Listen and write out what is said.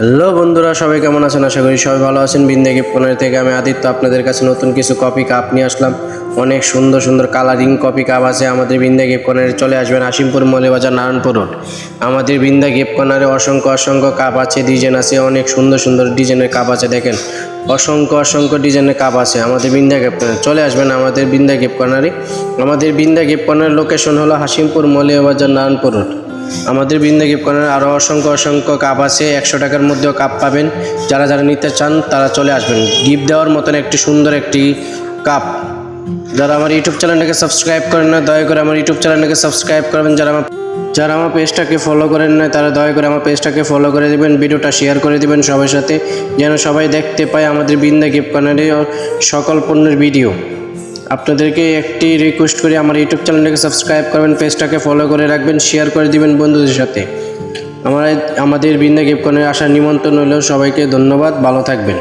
Hello বন্ধুরা, সবাই কেমন আছেন? আশা করি সবাই ভালো আছেন। বিন্দা গিফট থেকে আমি আদিত্য আপনাদের কাছে নতুন কিছু কপি কাপ নিয়ে আসলাম। অনেক সুন্দর সুন্দর কালারিং কপি কাপ আছে আমাদের বিন্দা গিফট কর্নারে। চলে আসবেন আসিমপুর মলিবাজার নারায়ণপুর রোড আমাদের বিন্দা গিফট কর্নারে অসংখ্য অসংখ্য কাপ আছে ডিজাইন আছে, অনেক সুন্দর সুন্দর ডিজাইনের কাপ আছে, দেখেন। অসংখ্য অসংখ্য ডিজাইনের কাপ আছে আমাদের বিন্দা গিফট কর্নার। চলে আসবেন আমাদের বিন্দা গিফট কর্নারে। আমাদের বিন্দা গিফট কর্নারের লোকেশন হলো হাসিমপুর মলিবাজার নারায়ণপুর রোড আমাদের বৃন্দা গিফট কর্নারে আরও অসংখ্য অসংখ্য কাপ আছে, একশো টাকার মধ্যেও কাপ পাবেন। যারা যারা নিতে চান, তারা চলে আসবেন। গিফট দেওয়ার মতন একটি সুন্দর একটি কাপ। যারা আমার ইউটিউব চ্যানেলটাকে সাবস্ক্রাইব করেন না, দয়া করে আমার ইউটিউব চ্যানেলটাকে সাবস্ক্রাইব করবেন। যারা আমার যারা আমার পেজটাকে ফলো করেন না, তারা দয়া করে আমার পেজটাকে ফলো করে দেবেন, ভিডিওটা শেয়ার করে দেবেন সবার সাথে, যেন সবাই দেখতে পায় আমাদের বৃন্দা গিফট কর্নারে সকল পণ্যের ভিডিও। আপনাদেরকে একটি রিকোয়েস্ট করি, আমার ইউটিউব চ্যানেলটাকে সাবস্ক্রাইব করবেন পেজটাকে ফলো করে রাখবেন শেয়ার করে দিবেন বন্ধুদের সাথে। আমার আমাদের বৃন্দা গিফট কর্নারে আসার নিমন্ত্রণ হলেও সবাইকে ধন্যবাদ, ভালো থাকবেন।